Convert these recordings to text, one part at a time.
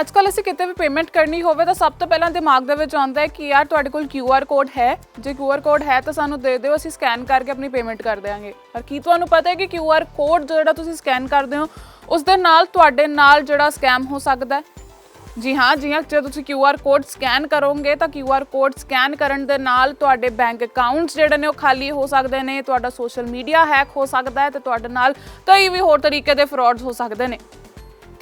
ਅੱਜ ਕੱਲ ਅਸੀਂ ਕਿਤੇ ਵੀ ਪੇਮੈਂਟ ਕਰਨੀ ਹੋਵੇ ਤਾਂ ਸਭ ਤੋਂ ਪਹਿਲਾਂ ਦਿਮਾਗ ਦੇ ਵਿੱਚ ਆਉਂਦਾ ਹੈ ਕਿ ਯਾਰ ਤੁਹਾਡੇ ਕੋਲ QR ਕੋਡ ਹੈ। ਜੇ QR ਕੋਡ ਹੈ ਤਾਂ ਸਾਨੂੰ ਦੇ ਦਿਓ, ਅਸੀਂ ਸਕੈਨ ਕਰਕੇ ਆਪਣੀ ਪੇਮੈਂਟ ਕਰ ਦਿਆਂਗੇ। ਪਰ ਕੀ ਤੁਹਾਨੂੰ ਪਤਾ ਹੈ ਕਿ QR ਕੋਡ ਜਿਹੜਾ ਤੁਸੀਂ ਸਕੈਨ ਕਰਦੇ ਹੋ, ਉਸ ਦੇ ਨਾਲ ਤੁਹਾਡੇ ਨਾਲ ਜਿਹੜਾ ਸਕੈਮ ਹੋ ਸਕਦਾ ਹੈ? ਜੀ ਹਾਂ ਜੀ ਹਾਂ, ਜੇ ਤੁਸੀਂ QR ਕੋਡ ਸਕੈਨ ਕਰੋਗੇ ਤਾਂ QR ਕੋਡ ਸਕੈਨ ਕਰਨ ਦੇ ਨਾਲ ਤੁਹਾਡੇ ਬੈਂਕ ਅਕਾਊਂਟਸ ਜਿਹੜੇ ਨੇ ਉਹ ਖਾਲੀ ਹੋ ਸਕਦੇ ਨੇ, ਤੁਹਾਡਾ ਸੋਸ਼ਲ ਮੀਡੀਆ ਹੈਕ ਹੋ ਸਕਦਾ ਹੈ ਤੇ ਤੁਹਾਡੇ ਨਾਲ ਕਈ ਵੀ ਹੋਰ ਤਰੀਕੇ ਦੇ ਫਰਾਡਸ ਹੋ ਸਕਦੇ ਨੇ।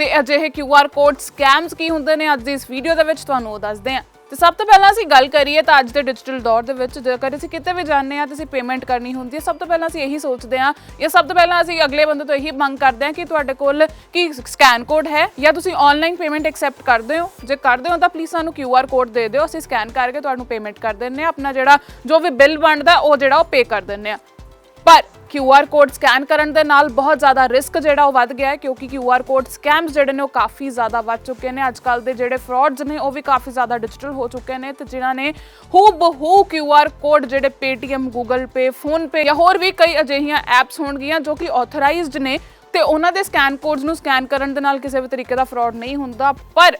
ਤੇ ਅਜਿਹੇ QR ਕੋਡ ਸਕੈਮਸ ਕੀ ਹੁੰਦੇ ਨੇ, ਅੱਜ ਦੀ ਇਸ ਵੀਡੀਓ ਦੇ ਵਿੱਚ ਤੁਹਾਨੂੰ ਉਹ ਦੱਸਦੇ ਹਾਂ। ਤੇ ਸਭ ਤੋਂ ਪਹਿਲਾਂ ਅਸੀਂ ਗੱਲ ਕਰੀਏ ਤਾਂ ਅੱਜ ਦੇ ਡਿਜੀਟਲ ਦੌਰ ਦੇ ਵਿੱਚ, ਜੇਕਰ ਅਸੀਂ ਕਿਤੇ ਵੀ ਜਾਂਦੇ ਹਾਂ ਤੇ ਅਸੀਂ ਪੇਮੈਂਟ ਕਰਨੀ ਹੁੰਦੀ ਹੈ, ਸਭ ਤੋਂ ਪਹਿਲਾਂ ਅਸੀਂ ਇਹੀ ਸੋਚਦੇ ਹਾਂ ਜਾਂ ਸਭ ਤੋਂ ਪਹਿਲਾਂ ਅਸੀਂ ਅਗਲੇ ਬੰਦੇ ਤੋਂ ਇਹੀ ਮੰਗ ਕਰਦੇ ਹਾਂ ਕਿ ਤੁਹਾਡੇ ਕੋਲ ਕੀ ਸਕੈਨ ਕੋਡ ਹੈ ਜਾਂ ਤੁਸੀਂ ਆਨਲਾਈਨ ਪੇਮੈਂਟ ਐਕਸੈਪਟ ਕਰਦੇ ਹੋ। ਜੇ ਕਰਦੇ ਹੋ ਤਾਂ ਪਲੀਜ਼ ਸਾਨੂੰ ਕਿਊ ਆਰ ਕੋਡ ਦੇ ਦਿਓ, ਅਸੀਂ ਸਕੈਨ ਕਰਕੇ ਤੁਹਾਨੂੰ ਪੇਮੈਂਟ ਕਰ ਦਿੰਨੇ ਆ ਆਪਣਾ ਜਿਹੜਾ ਜੋ ਵੀ ਬਿੱਲ ਬਣਦਾ ਉਹ ਜਿਹੜਾ ਉਹ ਪੇ ਕਰ ਦਿੰਨੇ ਆ ਪਰ QR ਕੋਡ ਸਕੈਨ ਕਰਨ ਦੇ ਨਾਲ ਬਹੁਤ ਜ਼ਿਆਦਾ ਰਿਸਕ ਜਿਹੜਾ ਉਹ ਵੱਧ ਗਿਆ ਹੈ, ਕਿਉਂਕਿ QR ਕੋਡ ਸਕੈਮਸ ਜਿਹੜੇ ਨੇ ਉਹ ਕਾਫੀ ਜ਼ਿਆਦਾ ਵੱਧ ਚੁੱਕੇ ਨੇ। ਅੱਜ ਕੱਲ ਦੇ ਜਿਹੜੇ ਫਰਾਡਸ ਨੇ, ਉਹ ਵੀ ਕਾਫੀ ਜ਼ਿਆਦਾ ਡਿਜੀਟਲ ਹੋ ਚੁੱਕੇ ਨੇ ਤੇ ਜਿਨ੍ਹਾਂ ਨੇ ਹੂ ਬਹੂ QR ਕੋਡ ਜਿਹੜੇ Paytm, Google Pay PhonePe ਜਾਂ ਹੋਰ ਵੀ ਕਈ ਅਜਿਹੀਆਂ ਐਪਸ ਹੋਣਗੀਆਂ ਜੋ ਕਿ ਆਥੋਰਾਈਜ਼ਡ ਨੇ ਤੇ ਉਹਨਾਂ ਦੇ ਸਕੈਨ ਕੋਡਸ ਨੂੰ ਸਕੈਨ ਕਰਨ ਦੇ ਨਾਲ ਕਿਸੇ ਵੀ ਤਰੀਕੇ ਦਾ ਫਰਾਡ ਨਹੀਂ ਹੁੰਦਾ। ਪਰ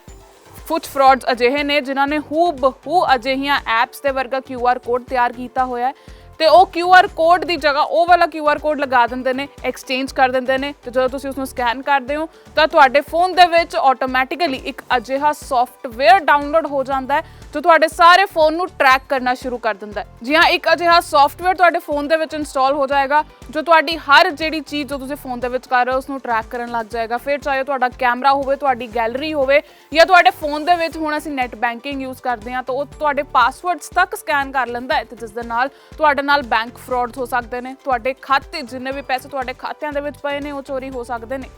ਕੁਝ ਫਰਾਡਸ ਅਜਿਹੇ ਨੇ ਜਿਨ੍ਹਾਂ ਨੇ ਹੂ ਬਹੂ ਅਜਿਹੀਆਂ ਐਪਸ ਦੇ ਵਰਗਾ QR ਕੋਡ ਤਿਆਰ ਕੀਤਾ ਹੋਇਆ ਹੈ। ਤੇ ਉਹ QR ਕੋਡ ਦੀ ਜਗ੍ਹਾ ਉਹ ਵਾਲਾ QR ਕੋਡ ਲਗਾ ਦਿੰਦੇ ਨੇ ਐਕਸਚੇਂਜ ਕਰ ਦਿੰਦੇ ਨੇ ਤੇ ਜਦੋਂ ਤੁਸੀਂ ਉਸ ਨੂੰ ਸਕੈਨ ਕਰਦੇ ਹੋ, ਤਾਂ ਤੁਹਾਡੇ ਫੋਨ ਦੇ ਵਿੱਚ ਆਟੋਮੈਟਿਕਲੀ ਇੱਕ ਅਜਿਹਾ ਸੌਫਟਵੇਅਰ ਡਾਊਨਲੋਡ ਹੋ ਜਾਂਦਾ ਹੈ, ਜੋ ਤੁਹਾਡੇ ਸਾਰੇ ਫੋਨ ਨੂੰ ਟਰੈਕ ਕਰਨਾ ਸ਼ੁਰੂ ਕਰ ਦਿੰਦਾ ਹੈ। ਜੀ ਹਾਂ, ਇੱਕ ਅਜਿਹਾ ਸੌਫਟਵੇਅਰ ਤੁਹਾਡੇ ਫੋਨ ਦੇ ਵਿੱਚ ਇੰਸਟਾਲ ਹੋ ਜਾਏਗਾ, ਜੋ ਤੁਹਾਡੀ ਹਰ ਜਿਹੜੀ ਚੀਜ਼ ਜੋ ਤੁਸੀਂ ਫੋਨ ਦੇ ਵਿੱਚ ਕਰ ਰਹੇ ਹੋ ਉਸ ਨੂੰ ਟਰੈਕ ਕਰਨ ਲੱਗ ਜਾਏਗਾ। ਫਿਰ ਚਾਹੇ ਤੁਹਾਡਾ ਕੈਮਰਾ ਹੋਵੇ, ਤੁਹਾਡੀ ਗੈਲਰੀ ਹੋਵੇ, ਜਾਂ ਤੁਹਾਡੇ ਫੋਨ ਦੇ ਵਿੱਚ ਹੁਣ ਅਸੀਂ ਨੈਟ ਬੈਂਕਿੰਗ ਯੂਜ਼ ਕਰਦੇ ਹਾਂ, ਤਾਂ ਉਹ ਤੁਹਾਡੇ ਪਾਸਵਰਡਸ ਤੱਕ ਸਕੈਨ ਕਰ ਲੈਂਦਾ ਹੈ ਤੇ ਜਿਸ ਦੇ ਨਾਲ ਤੁਹਾਡੇ ਨਾਲ ਬੈਂਕ ਫਰਾਡਸ ਹੋ ਸਕਦੇ ਨੇ, ਤੁਹਾਡੇ ਖਾਤੇ ਜਿੰਨੇ ਵੀ ਪੈਸੇ ਤੁਹਾਡੇ ਖਾਤਿਆਂ ਦੇ ਵਿੱਚ ਪਏ ਨੇ, ਉਹ ਚੋਰੀ ਹੋ ਸਕਦੇ ਨੇ।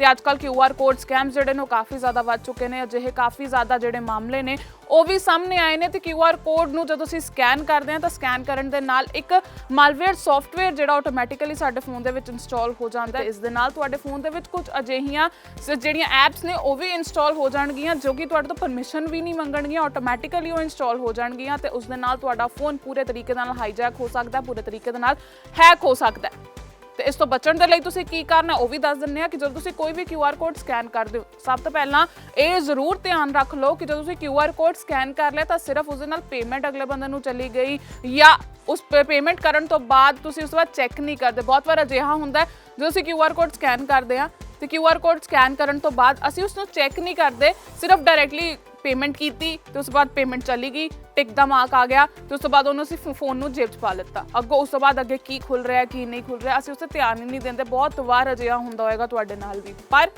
ਤੇ ਅੱਜ ਕੱਲ QR ਕੋਡ ਸਕੈਮਸ ਜਿਹੜੇ ਨੇ ਉਹ ਕਾਫੀ ਜ਼ਿਆਦਾ ਵੱਧ ਚੁੱਕੇ ਨੇ, ਅਜਿਹੇ ਕਾਫੀ ਜ਼ਿਆਦਾ ਜਿਹੜੇ ਮਾਮਲੇ ਨੇ, ਉਹ ਵੀ ਸਾਹਮਣੇ ਆਏ ਨੇ ਤੇ QR ਕੋਡ ਨੂੰ ਜਦੋਂ ਅਸੀਂ ਸਕੈਨ ਕਰਦੇ ਹਾਂ ਤਾਂ ਸਕੈਨ ਕਰਨ ਦੇ ਨਾਲ ਇੱਕ ਮਾਲਵੇਅਰ ਸੌਫਟਵੇਅਰ ਜਿਹੜਾ ਆਟੋਮੈਟਿਕਲੀ ਸਾਡੇ ਫੋਨ ਦੇ ਵਿੱਚ ਇੰਸਟਾਲ ਹੋ ਜਾਂਦਾ ਹੈ। ਇਸ ਦੇ ਨਾਲ ਤੁਹਾਡੇ ਫੋਨ ਦੇ ਵਿੱਚ ਕੁਝ ਅਜਿਹੀਆਂ ਸ- ਜਿਹੜੀਆਂ ਐਪਸ ਨੇ, ਉਹ ਵੀ ਇੰਸਟਾਲ ਹੋ ਜਾਣਗੀਆਂ, ਜੋ ਕਿ ਤੁਹਾਡੇ ਤੋਂ ਪਰਮਿਸ਼ਨ ਵੀ ਨਹੀਂ ਮੰਗਣਗੀਆਂ ਆਟੋਮੈਟਿਕਲੀ ਉਹ ਇੰਸਟਾਲ ਹੋ ਜਾਣਗੀਆਂ ਤੇ ਉਸ ਦੇ ਨਾਲ ਤੁਹਾਡਾ ਫੋਨ ਪੂਰੇ ਤਰੀਕੇ ਨਾਲ ਹਾਈਜੈਕ ਹੋ ਸਕਦਾ, ਪੂਰੇ ਤਰੀਕੇ ਦੇ ਨਾਲ ਹੈਕ ਹੋ ਸਕਦਾ ਹੈ। ਤੇ ਇਸ ਤੋਂ ਬਚਣ ਦੇ ਲਈ ਤੁਸੀਂ ਕੀ ਕਰਨਾ, ਉਹ ਵੀ ਦੱਸ ਦਿੰਨੇ ਆ ਕਿ ਜਦੋਂ ਤੁਸੀਂ ਕੋਈ ਵੀ QR ਕੋਡ ਸਕੈਨ ਕਰਦੇ ਹੋ, ਸਭ ਤੋਂ ਪਹਿਲਾਂ ਇਹ ਜ਼ਰੂਰ ਧਿਆਨ ਰੱਖ ਲਓ ਕਿ ਜਦੋਂ ਤੁਸੀਂ QR ਕੋਡ ਸਕੈਨ ਕਰ ਲਿਆ ਤਾਂ ਸਿਰਫ ਉਸ ਦੇ ਨਾਲ ਪੇਮੈਂਟ ਅਗਲੇ ਬੰਦੇ ਨੂੰ ਚਲੀ ਗਈ ਜਾਂ ਉਸ ਪੇਮੈਂਟ ਕਰਨ ਤੋਂ ਬਾਅਦ ਤੁਸੀਂ ਉਸ ਤੋਂ ਬਾਅਦ ਚੈੱਕ ਨਹੀਂ ਕਰਦੇ। ਬਹੁਤ ਵਾਰ ਅਜਿਹਾ ਹੁੰਦਾ ਜਦੋਂ ਅਸੀਂ QR ਕੋਡ ਸਕੈਨ ਕਰਦੇ ਆ ਤੇ QR ਕੋਡ ਸਕੈਨ ਕਰਨ ਤੋਂ ਬਾਅਦ ਅਸੀਂ ਉਸ ਨੂੰ ਚੈੱਕ ਨਹੀਂ ਕਰਦੇ, ਸਿਰਫ ਡਾਇਰੈਕਟਲੀ ਪੇਮੈਂਟ ਕੀਤੀ ਤੇ ਉਸ ਤੋਂ ਬਾਅਦ ਪੇਮੈਂਟ ਚਲੀ ਗਈ ਟਿਕ ਦਾ ਮਾਰਕ ਆ ਗਿਆ ਤੇ ਉਸ ਤੋਂ ਬਾਅਦ ਉਹਨੂੰ ਅਸੀਂ ਫੋਨ ਨੂੰ ਜੇਬ 'ਚ ਪਾ ਲਿੱਤਾ। ਅੱਗੋਂ ਉਸ ਤੋਂ ਬਾਅਦ ਅੱਗੇ ਕੀ ਖੁੱਲ ਰਿਹਾ, ਕੀ ਨਹੀਂ ਖੁੱਲ ਰਿਹਾ, ਅਸੀਂ ਉਸ ਤੇ ਧਿਆਨ ਹੀ ਨਹੀਂ ਦਿੰਦੇ। ਬਹੁਤ ਵਾਰ ਅਜਿਹਾ ਹੁੰਦਾ ਹੋਏਗਾ ਤੁਹਾਡੇ ਨਾਲ ਵੀ। ਪਰ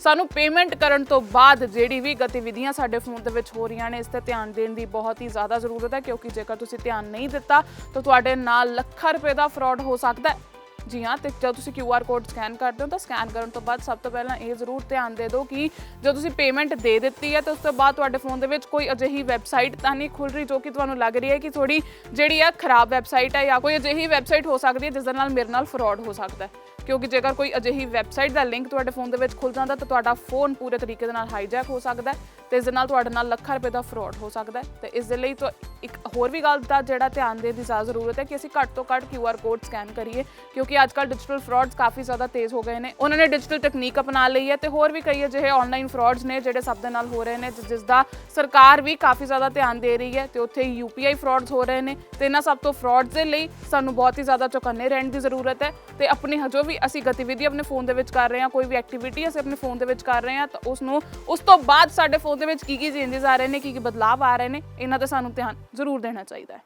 ਸਾਨੂੰ ਪੇਮੈਂਟ ਕਰਨ ਤੋਂ ਬਾਅਦ ਜਿਹੜੀ ਵੀ ਗਤੀਵਿਧੀਆਂ ਸਾਡੇ ਫੋਨ ਦੇ ਵਿੱਚ ਹੋ ਰਹੀਆਂ ਨੇ, ਇਸ ਤੇ ਧਿਆਨ ਦੇਣ ਦੀ ਬਹੁਤ ਹੀ ਜ਼ਿਆਦਾ ਜ਼ਰੂਰਤ ਹੈ, ਕਿਉਂਕਿ ਜੇਕਰ ਤੁਸੀਂ ਧਿਆਨ ਨਹੀਂ ਦਿੱਤਾ, ਤਾਂ ਤੁਹਾਡੇ ਨਾਲ ਲੱਖਾਂ ਰੁਪਏ ਦਾ ਫਰਾਡ ਹੋ ਸਕਦਾ ਹੈ। ਜੀ ਹਾਂ, ਤੇ ਜਦੋਂ ਤੁਸੀਂ QR ਕੋਡ ਸਕੈਨ ਕਰਦੇ ਹੋ ਤਾਂ ਸਕੈਨ ਕਰਨ ਤੋਂ ਬਾਅਦ ਸਭ ਤੋਂ ਪਹਿਲਾਂ ਇਹ ਜ਼ਰੂਰ ਧਿਆਨ ਦੇ ਦਿਓ ਕਿ ਜਦੋਂ ਤੁਸੀਂ ਪੇਮੈਂਟ ਦੇ ਦਿੱਤੀ ਹੈ ਤਾਂ ਉਸ ਤੋਂ ਬਾਅਦ ਤੁਹਾਡੇ ਫੋਨ ਦੇ ਵਿੱਚ ਕੋਈ ਅਜਿਹੀ ਵੈਬਸਾਈਟ ਤਾਂ ਨਹੀਂ ਖੁੱਲ ਰਹੀ ਜੋ ਕਿ ਤੁਹਾਨੂੰ ਲੱਗ ਰਹੀ ਹੈ ਕਿ ਥੋੜੀ ਜਿਹੜੀ ਆ ਖਰਾਬ ਵੈਬਸਾਈਟ ਹੈ ਜਾਂ ਕੋਈ ਅਜਿਹੀ ਵੈਬਸਾਈਟ ਹੋ ਸਕਦੀ ਹੈ ਜਿਸ ਦੇ ਨਾਲ ਮੇਰੇ ਨਾਲ ਫਰਾਡ ਹੋ ਸਕਦਾ ਹੈ। ਕਿਉਂਕਿ ਜੇਕਰ ਕੋਈ ਅਜਿਹੀ ਵੈਬਸਾਈਟ ਦਾ ਲਿੰਕ ਤੁਹਾਡੇ ਫੋਨ ਦੇ ਵਿੱਚ ਖੁੱਲ ਜਾਂਦਾ ਤਾਂ ਤੁਹਾਡਾ ਫੋਨ ਪੂਰੇ ਤਰੀਕੇ ਦੇ ਨਾਲ ਹਾਈਜੈਕ ਹੋ ਸਕਦਾ ਹੈ। ਤੇ ਇਸ ਦੇ ਨਾਲ ਤੁਹਾਡੇ ਨਾਲ ਲੱਖਾਂ ਰੁਪਏ ਦਾ ਫਰਾਡ ਹੋ ਸਕਦਾ ਹੈ। ਤੇ ਇਸ ਦੇ ਲਈ ਤਾਂ ਇੱਕ ਹੋਰ ਵੀ ਗੱਲ ਦਾ ਜਿਹੜਾ ਧਿਆਨ ਦੇਣ ਦੀ ਜ਼ਿਆਦਾ ਜ਼ਰੂਰਤ ਹੈ ਕਿ ਅਸੀਂ ਘੱਟ ਤੋਂ ਘੱਟ QR ਕੋਡ ਸਕੈਨ ਕਰੀਏ, ਕਿਉਂਕਿ ਅੱਜ ਕੱਲ੍ਹ ਡਿਜੀਟਲ ਫਰਾਡਸ ਕਾਫੀ ਜ਼ਿਆਦਾ ਤੇਜ਼ ਹੋ ਗਏ ਨੇ। ਉਹਨਾਂ ਨੇ ਡਿਜੀਟਲ ਟੈਕਨੀਕ ਅਪਣਾ ਲਈ ਹੈ ਤੇ ਹੋਰ ਵੀ ਕਈ ਅਜਿਹੇ ਆਨਲਾਈਨ ਫਰਾਡਸ ਨੇ ਜਿਹੜੇ ਸਭ ਦੇ ਨਾਲ ਹੋ ਰਹੇ ਨੇ ਤੇ ਜਿਸ ਦਾ ਸਰਕਾਰ ਵੀ ਕਾਫੀ ਜ਼ਿਆਦਾ ਧਿਆਨ ਦੇ ਰਹੀ ਹੈ ਤੇ ਉੱਥੇ UPI ਫਰਾਡਸ ਹੋ ਰਹੇ ਨੇ। ਤੇ ਇਹਨਾਂ ਸਭ ਤੋਂ ਫਰਾਡਸ ਦੇ ਲਈ ਸਾਨੂੰ ਬਹੁਤ ਹੀ ਜ਼ਿਆਦਾ ਚੁਕੰਨੇ ਰਹਿਣ ਦੀ ਜ਼ਰੂਰਤ ਹੈ ਤੇ ਆਪਣੀ ਹ- ਜੋ ਵੀ ਅਸੀਂ ਗਤੀਵਿਧੀ ਆਪਣੇ ਫੋਨ ਦੇ ਵਿੱਚ ਕਰ ਰਹੇ ਹਾਂ, ਕੋਈ ਵੀ ਐਕਟੀਵਿਟੀ ਅਸੀਂ ਆਪਣੇ ਫੋਨ ਦੇ ਵਿੱਚ ਕਰ ਰਹੇ ਹਾਂ, ਤਾਂ ਉਸ ਨੂੰ ਉਸ ਤੋਂ ਬਾਅਦ ਸਾਡੇ ਫੋਨ ਦੇ ਵਿੱਚ ਕੀ ਕੀ ਚੇਂਜਸ ਆ ਰਹੇ ਨੇ ਕੀ ਕੀ ਬਦਲਾਅ ਆ ਰਹੇ ਨੇ, ਇਹਨਾਂ ਤੇ ਸਾਨੂੰ ਧਿਆਨ ਜ਼ਰੂਰ ਦੇਣਾ ਚਾਹੀਦਾ ਹੈ।